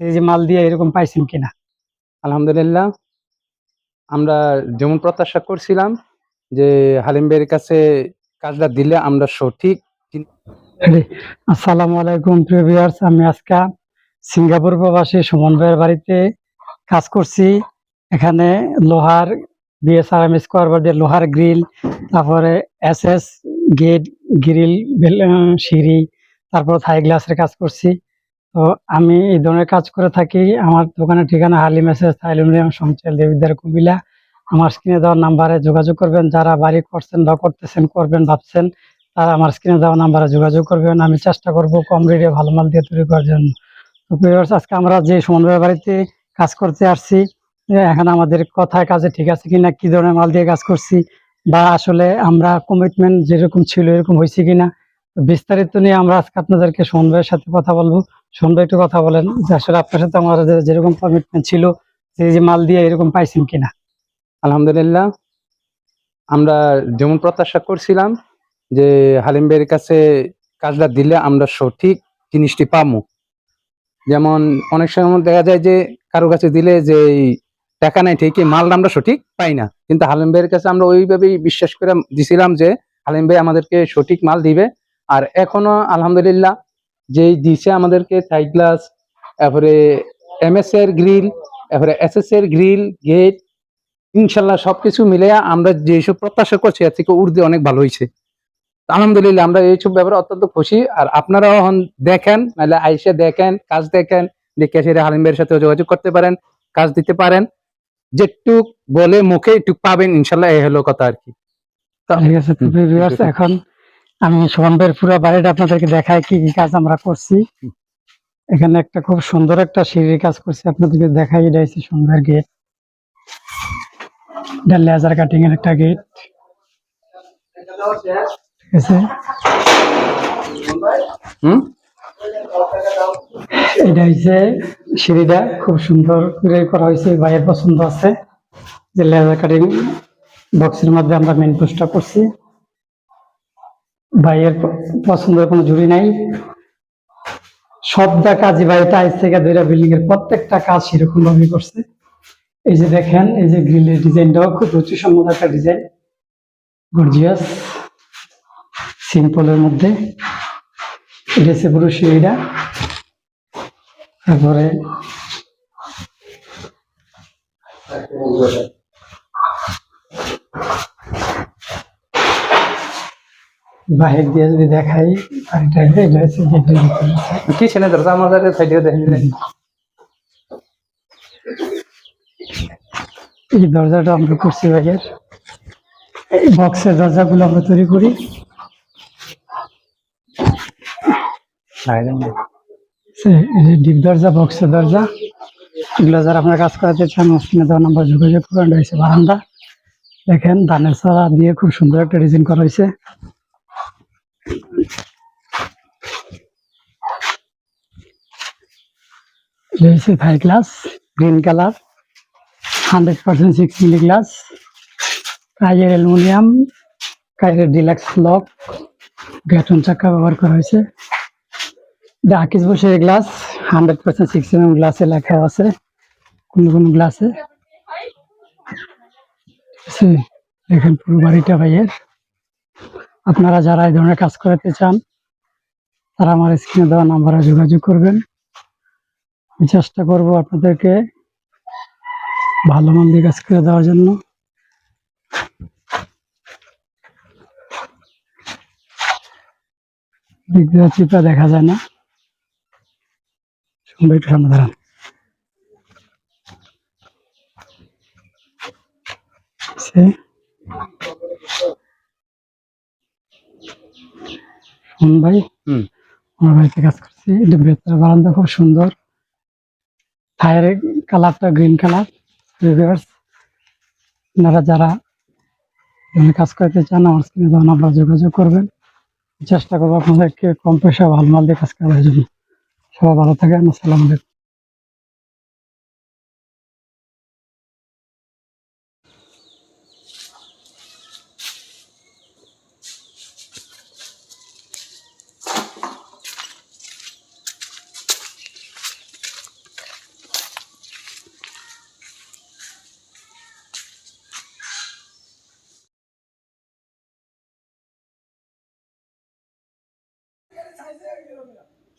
এই যে মাল দিয়ে এরকম পাইছেন কিনা? আলহামদুলিল্লাহ আমরা যেমন প্রত্যাশা করছিলাম যে হালিম ভাইয়ের কাছে কাজটা দিলে আমরা সঠিক আসসালামু আলাইকুম প্রিয় ভিউয়ার্স আমি আজকে সিঙ্গাপুর প্রবাসী সুমন ভাইয়ের বাড়িতে কাজ করছি। এখানে লোহার বিএসআরএম স্কোয়ার দিয়ে লোহার গ্রিল তারপরে এস এস গেট গ্রিল সিঁড়ি তারপর থাই গ্লাসের কাজ করছি। তো আমি এই ধরনের কাজ করে থাকি। আমার দোকানের ঠিকানা হালিম মেসেজ এস অ্যালুমিনিয়াম সঞ্চল দেবিদ্যার কুমিল্লা। আমার স্ক্রিনে দেওয়ার নাম্বারে যোগাযোগ করবেন। যারা বাড়ি করছেন, বা করতেছেন, করবেন, ভাবছেন, তারা আমার স্ক্রিনে দেওয়া নাম্বারে যোগাযোগ করবেন। আমি চেষ্টা করব কম রেটে ভালো মাল দিয়ে তৈরি করার জন্য। তো আজকে আমরা যে সমন্বয় বাড়িতে কাজ করতে আসছি এখন আমাদের কথায় কাজে ঠিক আছে কিনা, কি ধরনের মাল দিয়ে কাজ করছি, বা আসলে আমরা কমিটমেন্ট যেরকম ছিল, এরকম হয়েছে কিনা বিস্তারিত নিয়ে আমরা আজকে আপনাদেরকে সোহন ভাইয়ের সাথে কথা বলব। ভাই একটু কথা বলেন যে আসলে আপনার সাথে আমাদের যেরকম কমিটমেন্ট ছিল, যে যে মাল দিয়ে এরকম পাইছেন কিনা? আলহামদুলিল্লাহ, আমরা যেমন প্রত্যাশা করছিলাম যে হালিম ভাইয়ের কাছে কাজটা দিলে আমরা সঠিক জিনিসটি পাবো। যেমন অনেক সময় দেখা যায় যে কারও কাছে দিলে যে এই টাকা নাই ঠিকই, মালটা আমরা সঠিক পাই না। কিন্তু হালিম ভাইয়ের কাছে আমরা ওইভাবেই বিশ্বাস করে দিছিলাম যে হালিম ভাই আমাদেরকে সঠিক মাল দিবে। আর এখনও আলহামদুলিল্লাহ যেই দিছে আমাদেরকে থাই গ্লাস তারপরে এমএস এর গ্রিল তারপরে এস এস এর গ্রিল গেট ইনশাল্লাহ সবকিছু মিলে আমরা যেসব প্রত্যাশা করছি এর থেকে উর্দে অনেক ভালো হয়েছে আলহামদুলিল্লাহ আমরা এইসব ব্যাপারে অত্যন্ত খুশি। আর আপনারাও দেখেন নাহলে আইসে দেখেন কাজ দেখেন দেখে সেটা হালিম ভাইয়ের সাথে যোগাযোগ করতে পারেন কাজ দিতে পারেন। যেটুক বলে মুখে একটু পাবেন ইনশাল্লাহ এই হলো কথা আর কি। এখন আমি সোহন ভাইয়ের পুরো বাড়িটা আপনাদেরকে দেখাই কি কি কাজ আমরা করছি। এখানে একটা খুব সুন্দর একটা সিঁড়ির কাজ করছি আপনাদেরকে দেখাই এটা হচ্ছে সুন্দর গেট এটা লেজার কাটিং এর একটা গেট ঠিক আছে হুম? এটা হচ্ছে সিঁড়িটা খুব সুন্দর করে করা হয়েছে ভাইয়ের পছন্দ আছে। যে লেজার কাটিং বক্সের মধ্যে আমরা মেন পোস্টটা করছি। ভাইয়ের পছন্দের কোনো জুড়ি নাই। সবটা কাজই ভাই টাইস থেকে দুইটা বিল্ডিং এর প্রত্যেকটা কাজ সেরকম ভাবে করছে। এই যে দেখেন, এই যে গ্রিলের ডিজাইনটাও খুব রুচিসম্মত একটা ডিজাইন। গর্জিয়াস সিম্পলের মধ্যে। এটা পুরো সিঁড়িটা। তারপরে বাহির দিয়ে যদি দেখাই বাড়িটাকে এটা হচ্ছে গেটের ভিতরে কি ছেলে দরজা আমাদের সাইডে দেখেন এই দরজাটা আমরা করছি ভাইয়ের এই বক্সের দরজাগুলো আমরা তৈরি করি। ডিপ দরজা বক্সের দরজা। এগুলো যারা আপনার কাজ করাতে চান স্ক্রিনে দেওয়া নাম্বার যোগাযোগ করেন হচ্ছে বারান্দা। দেখেন ধানের সারা দিয়ে খুব সুন্দর একটা ডিজাইন করা হয়েছে। Thai glass green colour hundred percent six milli glass কাজের অ্যালুমিনিয়াম কাজের ডিলাক্স লক গ্যাটন চাকা ব্যবহার করা হয়েছে। এটা আকিস বসের glass hundred percent six M গ্লাসে লেখা আছে। কোন কোন গ্লাসে দেখেন পুরো বাড়িটা ভাইয়ের। আপনারা যারা এই ধরনের কাজ করাতে চান, তারা আমার স্ক্রিনে দেওয়া নাম্বারে যোগাযোগ করবেন। আমি চেষ্টা করব আপনাদেরকে ভালো মান দিয়ে কাজ করে দেওয়ার জন্য। চিপা দেখা যায় না। শুনবে একটু সামনে ভাই? বাড়িতে কাজ করছি। এটা ভেতরে বারান্দা খুব সুন্দর। কালারটা গ্রিন কালার আপনারা যারা কাজ করতে চান আমার স্ক্রিনে তখন আপনারা যোগাযোগ করবেন। চেষ্টা করব আপনাদেরকে কম পয়সা ভালো মাল দিয়ে কাজ করার জন্য। সবাই ভালো থাকেন। আসসালামু আলাইকুম।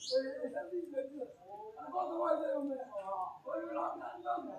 哎，兄弟，没事，你告诉我一下有没有，我有两张票，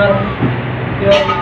Diyorum. Diyorum.